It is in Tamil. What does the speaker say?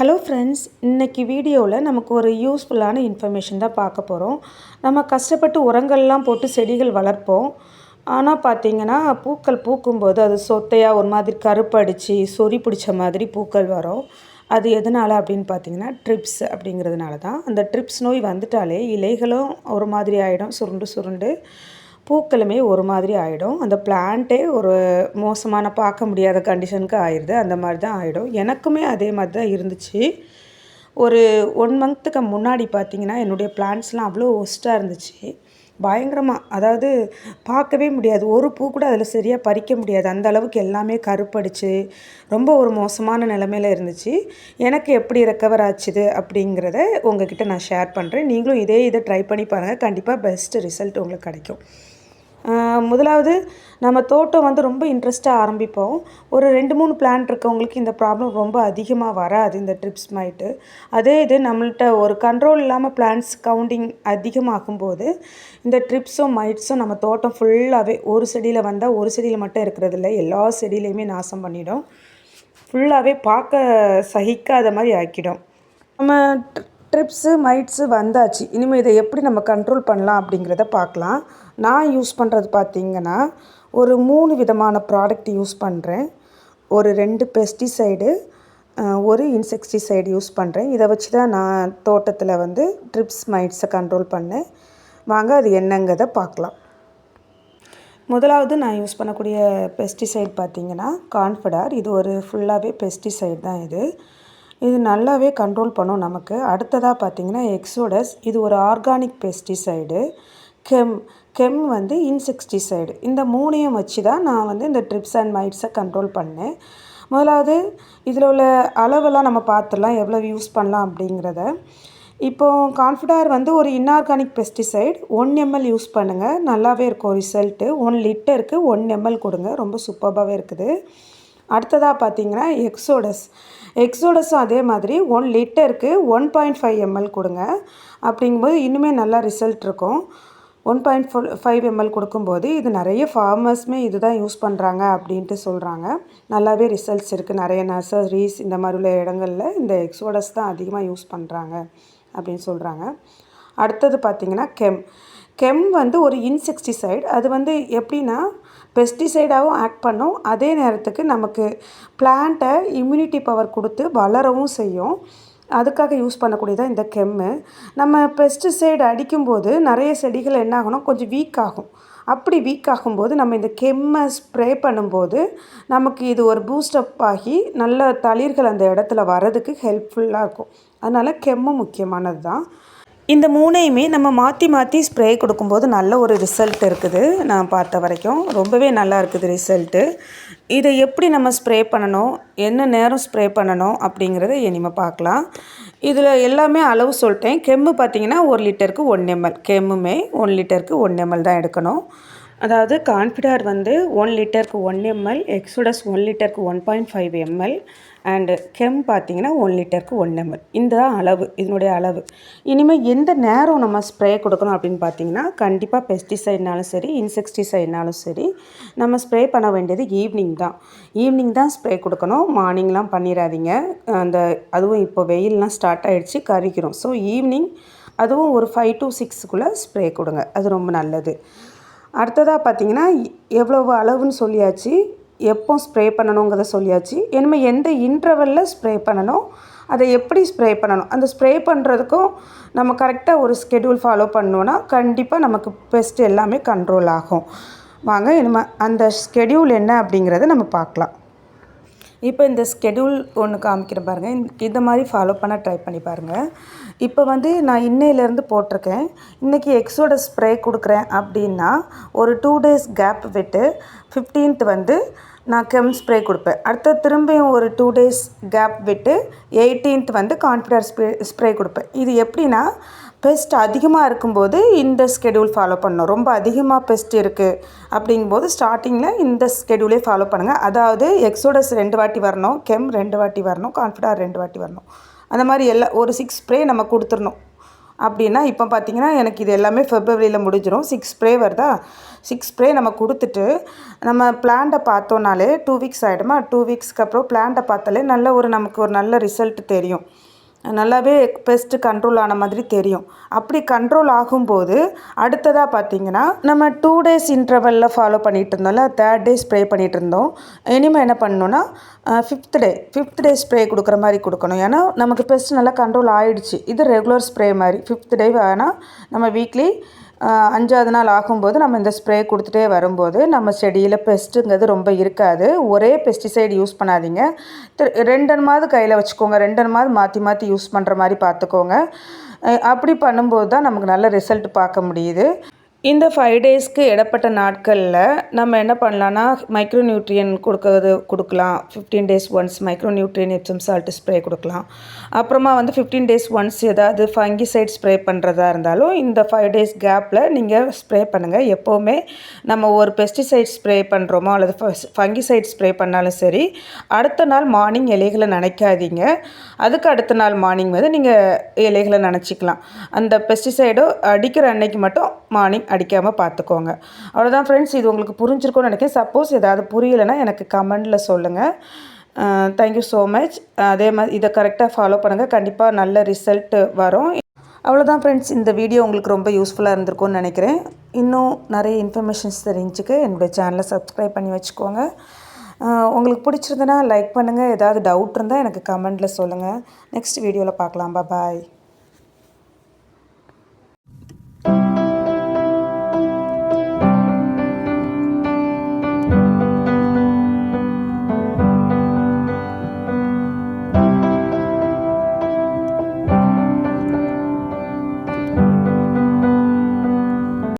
ஹலோ ஃப்ரெண்ட்ஸ் இன்றைக்கி வீடியோவில் நமக்கு ஒரு யூஸ்ஃபுல்லான இன்ஃபர்மேஷன் தான் பார்க்க போகிறோம் நம்ம கஷ்டப்பட்டு உரங்கள்லாம் போட்டு செடிகள் வளர்ப்போம். ஆனால் பார்த்திங்கன்னா பூக்கள் பூக்கும்போது அது சொத்தையாக ஒரு மாதிரி கருப்படிச்சு சொறி பிடிச்ச மாதிரி பூக்கள் வரும். அது எதனால் அப்படின்னு பார்த்தீங்கன்னா ட்ரிப்ஸ் அப்படிங்கிறதுனால தான் அந்த ட்ரிப்ஸ் நோய் வந்துட்டாலே இலைகளும் ஒரு மாதிரி ஆகிடும் சுருண்டு சுருண்டு. பூக்களுமே ஒரு மாதிரி ஆகிடும் அந்த பிளான்ட்டே ஒரு மோசமான பார்க்க முடியாத கண்டிஷனுக்கு ஆயிடுது அந்த மாதிரி தான் ஆகிடும் எனக்குமே அதே மாதிரி தான் இருந்துச்சு. ஒரு ஒன் மந்த்துக்கு முன்னாடி பார்த்தீங்கன்னா என்னுடைய பிளான்ட்ஸ்லாம் அவ்வளோ ஒஸ்ட்டாக இருந்துச்சு. பயங்கரமாக அதாவது பார்க்கவே முடியாது. ஒரு பூ கூட அதில் சரியாக பறிக்க முடியாது. அந்த அளவுக்கு எல்லாமே கருப்படிச்சு ரொம்ப ஒரு மோசமான நிலமையில இருந்துச்சு. எனக்கு எப்படி ரெக்கவர் ஆச்சுது அப்படிங்கிறத உங்ககிட்ட நான் ஷேர் பண்ணுறேன் நீங்களும் இதே இதை ட்ரை பண்ணி பாருங்கள் கண்டிப்பாக பெஸ்ட் ரிசல்ட் உங்களுக்கு கிடைக்கும். முதலாவது நம்ம தோட்டம் வந்து ரொம்ப இன்ட்ரெஸ்ட்டாக ஆரம்பிப்போம். ஒரு ரெண்டு மூணு பிளான்ட் இருக்கவங்களுக்கு இந்த ப்ராப்ளம் ரொம்ப அதிகமாக வராது இந்த ட்ரிப்ஸ் மைட்டு அதே இது நம்மள்ட்ட ஒரு கண்ட்ரோல் இல்லாமல் பிளான்ஸ் கவுண்டிங் அதிகமாகும் போது இந்த ட்ரிப்ஸும் மைட்ஸும் நம்ம தோட்டம் ஃபுல்லாகவே ஒரு செடியில் வந்தால் ஒரு செடியில் மட்டும் இருக்கிறது இல்லை எல்லா செடியிலையுமே நாசம் பண்ணிடும். ஃபுல்லாகவே பார்க்க சகிக்காத மாதிரி ஆக்கிடும். நம்ம ட்ரிப்ஸு மைட்ஸு வந்தாச்சு. இனிமேல் இதை எப்படி நம்ம கண்ட்ரோல் பண்ணலாம் அப்படிங்கிறத பார்க்கலாம். நான் யூஸ் பண்ணுறது பார்த்தீங்கன்னா ஒரு மூணு விதமான ப்ராடக்ட் யூஸ் பண்ணுறேன் ஒரு ரெண்டு பெஸ்டிசைடு ஒரு இன்செக்டிசைடு யூஸ் பண்ணுறேன் இதை வச்சு தான் நான் தோட்டத்தில் வந்து ட்ரிப்ஸ் மைட்ஸை கண்ட்ரோல் பண்ணேன். வாங்க அது என்னங்கிறத பார்க்கலாம். முதலாவது நான் யூஸ் பண்ணக்கூடிய பெஸ்டிசைட் பார்த்திங்கன்னா கான்ஃபிடார் இது ஒரு ஃபுல்லாகவே பெஸ்டிசைட் தான் இது. இது நல்லாவே கண்ட்ரோல் பண்ணும் நமக்கு. அடுத்ததாக பார்த்தீங்கன்னா எக்ஸோடஸ் இது ஒரு ஆர்கானிக் பெஸ்டிசைடு கெம் கெம் வந்து இன்செக்டிசைடு இந்த மூணையும் வச்சு தான் நான் வந்து இந்த ட்ரிப்ஸ் அண்ட் மைட்ஸை கண்ட்ரோல் பண்ணேன். முதலாவது இதில் உள்ள அளவெல்லாம் நம்ம பார்த்துடலாம். எவ்வளோ யூஸ் பண்ணலாம் அப்படிங்கிறத. இப்போ கான்ஃபிடார் வந்து ஒரு inorganic pesticide one ml use பண்ணுங்கள் நல்லாவே இருக்கும். ரிசல்ட்டு ஒன் லிட்டருக்கு ஒன் எம்எல் கொடுங்க. ரொம்ப சூப்பராகவே இருக்குது. அடுத்ததாக பார்த்தீங்கன்னா எக்ஸோடஸ் எக்ஸோடஸும் அதே மாதிரி ஒன் லிட்டருக்கு ஒன் பாயிண்ட் ஃபைவ் எம்எல் கொடுங்க. அப்படிங்கும்போது இன்னுமே நல்லா ரிசல்ட் இருக்கும். One point four five ml கொடுக்கும்போது இது நிறைய ஃபார்மர்ஸுமே இது தான் யூஸ் பண்ணுறாங்க அப்படின்ட்டு சொல்கிறாங்க நல்லாவே ரிசல்ட்ஸ் இருக்குது நிறைய நர்சரிஸ் இந்த மாதிரி உள்ள இடங்களில் இந்த எக்ஸோடஸ் தான் அதிகமாக யூஸ் பண்ணுறாங்க அப்படின்னு சொல்கிறாங்க அடுத்தது பார்த்திங்கன்னா கெம் கெம் வந்து ஒரு இன்செக்டிசைடு. அது வந்து எப்படின்னா பெஸ்டிசைடாகவும் ஆக்ட் பண்ணும். அதே நேரத்துக்கு நமக்கு பிளான்ட்டை இம்யூனிட்டி பவர் கொடுத்து வளரவும் செய்யும். அதுக்காக யூஸ் பண்ணக்கூடியதான் இந்த கெம்மு. நம்ம பெஸ்டிசைடு அடிக்கும்போது நிறைய செடிகள் என்ன ஆகணும் கொஞ்சம் வீக் ஆகும். அப்படி வீக் ஆகும்போது நம்ம இந்த கெம்மை ஸ்ப்ரே பண்ணும்போது நமக்கு இது ஒரு பூஸ்டப் ஆகி நல்ல தளிர்கள் அந்த இடத்துல வர்றதுக்கு ஹெல்ப்ஃபுல்லாக இருக்கும். அதனால் கெம்மும் முக்கியமானது தான் இந்த மூணையுமே நம்ம மாற்றி மாற்றி ஸ்ப்ரே கொடுக்கும்போது நல்ல ஒரு ரிசல்ட் இருக்குது நான் பார்த்த வரைக்கும். ரொம்பவே நல்லா இருக்குது ரிசல்ட்டு இதை எப்படி நம்ம ஸ்ப்ரே பண்ணணும் என்ன நேரம் ஸ்ப்ரே பண்ணணும் அப்படிங்கிறத இனிமேல் பார்க்கலாம். இதில் எல்லாமே அளவு சொல்லிட்டேன். கெம்மு பார்த்தீங்கன்னா ஒரு லிட்டருக்கு ஒன் எம்எல் கெம்முமே ஒன் லிட்டருக்கு ஒன் எம்எல் தான் எடுக்கணும். அதாவது கான்ஃபிடார் வந்து ஒன் லிட்டருக்கு ஒன் எம்எல் எக்ஸோடஸ் ஒன் லிட்டருக்கு one point five ml and gem பார்த்தீங்கன்னா ஒன் லிட்டருக்கு ஒன் எம்எல். இந்த தான் அளவு இதனுடைய அளவு. இனிமேல் எந்த நேரம் நம்ம ஸ்ப்ரே கொடுக்கணும் அப்படின்னு பார்த்தீங்கன்னா கண்டிப்பாக பெஸ்டிசைட்னாலும் சரி இன்செக்டிசைட்னாலும் சரி நம்ம ஸ்ப்ரே பண்ண வேண்டியது ஈவினிங் தான். ஈவினிங் தான் ஸ்ப்ரே கொடுக்கணும். மார்னிங்லாம் பண்ணிடாதீங்க. அந்த அதுவும் இப்போ வெயில்லாம் ஸ்டார்ட் ஆகிடுச்சு கறிக்கிறோம் ஸோ ஈவினிங் அதுவும் ஒரு ஃபைவ் டு சிக்ஸுக்குள்ளே ஸ்ப்ரே கொடுங்க. அது ரொம்ப நல்லது. அடுத்ததாக பார்த்தீங்கன்னா எவ்வளவு அளவுன்னு சொல்லியாச்சு. எப்போ ஸ்ப்ரே பண்ணணுங்கிறத சொல்லியாச்சு. இனிமேல் எந்த இன்டர்வலில் ஸ்ப்ரே பண்ணணும் அதை எப்படி ஸ்ப்ரே பண்ணணும்? அந்த ஸ்ப்ரே பண்ணுறதுக்கும் நம்ம கரெக்டாக ஒரு ஸ்கெடியூல் ஃபாலோ பண்ணோன்னா கண்டிப்பாக நமக்கு பெஸ்ட் எல்லாமே கண்ட்ரோல் ஆகும். வாங்க இனிமேல் அந்த ஸ்கெடியூல் என்ன அப்படிங்கிறத நம்ம பார்க்கலாம். இப்போ இந்த ஸ்கெடியூல் ஒன்று காமிக்கிறேன் பாருங்கள் இந்த மாதிரி ஃபாலோ பண்ண ட்ரை பண்ணி பாருங்கள் இப்போ வந்து நான் இன்னையிலேருந்து போட்டிருக்கேன். இன்றைக்கி எக்ஸோட ஸ்ப்ரே கொடுக்குறேன் அப்படின்னா ஒரு டூ டேஸ் கேப் விட்டு ஃபிஃப்டீன்த் வந்து நான் கெம் ஸ்ப்ரே கொடுப்பேன். அடுத்து திரும்பியும் ஒரு டூ டேஸ் கேப் விட்டு எயிட்டீன்த் வந்து கான்ஃபிடர் ஸ்ப்ரே ஸ்ப்ரே கொடுப்பேன். இது எப்படின்னா பெஸ்ட் அதிகமாக இருக்கும்போது இந்த ஸ்கெடியூல் ஃபாலோ பண்ணணும். ரொம்ப அதிகமாக பெஸ்ட் இருக்குது அப்படிங்கும்போது ஸ்டார்டிங்கில் இந்த ஸ்கெடியூலே ஃபாலோ பண்ணுங்கள் அதாவது எக்ஸோடஸ் ரெண்டு வாட்டி வரணும் கெம் ரெண்டு வாட்டி வரணும் கான்ஃபிடார் ரெண்டு வாட்டி வரணும். அந்த மாதிரி எல்லா ஒரு சிக்ஸ் ஸ்ப்ரே நம்ம கொடுத்துடணும். அப்படின்னா இப்போ பார்த்தீங்கன்னா எனக்கு இது எல்லாமே ஃபெப்ரவரியில் முடிஞ்சிடும் சிக்ஸ் ஸ்ப்ரே வருதா? சிக்ஸ் ஸ்ப்ரே நம்ம கொடுத்துட்டு நம்ம பிளான்ட்டை பார்த்தோன்னாலே டூ வீக்ஸ் ஆகிடுமா டூ வீக்ஸ்க்கு அப்புறம் பிளான்ட்டை பார்த்தாலே நல்ல ஒரு நமக்கு ஒரு நல்ல ரிசல்ட் தெரியும். நல்லாவே பெஸ்ட்டு கண்ட்ரோல் ஆன மாதிரி தெரியும். அப்படி கண்ட்ரோல் ஆகும்போது அடுத்ததாக பார்த்தீங்கன்னா நம்ம டூ டேஸ் இன்டர்வலில் ஃபாலோ பண்ணிகிட்டு இருந்தோம்ல தேர்ட் டே ஸ்ப்ரே பண்ணிகிட்டு இருந்தோம். இனிமேல் என்ன பண்ணணுன்னா fifth day fifth day spray கொடுக்குற மாதிரி கொடுக்கணும். ஏன்னா நமக்கு பெஸ்ட் நல்லா கண்ட்ரோல் ஆகிடுச்சு இது ரெகுலர் ஸ்ப்ரே மாதிரி. ஃபிஃப்த் டே வேணால் நம்ம வீக்லி அஞ்சாவது நாள் ஆகும்போது நம்ம இந்த ஸ்ப்ரே கொடுத்துட்டே வரும்போது நம்ம செடியில் பெஸ்ட்டுங்கிறது ரொம்ப இருக்காது. ஒரே பெஸ்டிசைடு யூஸ் பண்ணாதீங்க. ரெண்டனமாவது கையில் வச்சுக்கோங்க. ரெண்டனமாவது மாற்றி மாற்றி யூஸ் பண்ணுற மாதிரி பார்த்துக்கோங்க. அப்படி பண்ணும்போது தான் நமக்கு நல்ல ரிசல்ட் பார்க்க முடியுது. இந்த ஃபைவ் டேஸ்க்கு இடப்பட்ட நாட்களில் நம்ம என்ன பண்ணலான்னா மைக்ரோ நியூட்ரியன் கொடுக்கறது கொடுக்கலாம். Fifteen days once micro nutrient Epsom salt spray கொடுக்கலாம். அப்புறமா வந்து ஃபிஃப்டீன் டேஸ் ஒன்ஸ் ஏதாவது ஃபங்கிசைட் ஸ்ப்ரே பண்ணுறதா இருந்தாலும் இந்த ஃபைவ் டேஸ் கேப்பில் நீங்கள் ஸ்ப்ரே பண்ணுங்கள் எப்போவுமே நம்ம ஒரு பெஸ்டிசைட் ஸ்ப்ரே பண்ணுறோமோ அல்லது ஃபங்கிசைட் ஸ்ப்ரே பண்ணாலும் சரி அடுத்த நாள் மார்னிங் இலைகளை நினைக்காதீங்க. அதுக்கு அடுத்த நாள் மார்னிங் வந்து நீங்கள் இலைகளை நினச்சிக்கலாம். அந்த பெஸ்டிசைடோ அடிக்கிற அன்னைக்கு மட்டும் மார்னிங் அடிக்காமல் பார்த்துக்கோங்க. அவ்வளோதான் ஃப்ரெண்ட்ஸ் இது உங்களுக்கு புரிஞ்சிருக்கும்னு நினைக்கிறேன். சப்போஸ் ஏதாவது புரியலைன்னா எனக்கு கமெண்டில் சொல்லுங்கள் தேங்க்யூ ஸோ மச் அதே மாதிரி இதை கரெக்டாக ஃபாலோ பண்ணுங்கள் கண்டிப்பாக நல்ல ரிசல்ட்டு வரும். அவ்வளோதான் ஃப்ரெண்ட்ஸ் இந்த வீடியோ உங்களுக்கு ரொம்ப யூஸ்ஃபுல்லாக இருந்திருக்கும்னு நினைக்கிறேன். இன்னும் நிறைய இன்ஃபர்மேஷன்ஸ் தெரிஞ்சுக்க என்னுடைய சேனலை சப்ஸ்கிரைப் பண்ணி வச்சுக்கோங்க. உங்களுக்கு பிடிச்சிருந்தனா லைக் பண்ணுங்கள் ஏதாவது டவுட் இருந்தால் எனக்கு கமெண்ட்டில் சொல்லுங்கள் நெக்ஸ்ட் வீடியோவில் பார்க்கலாம். பாய்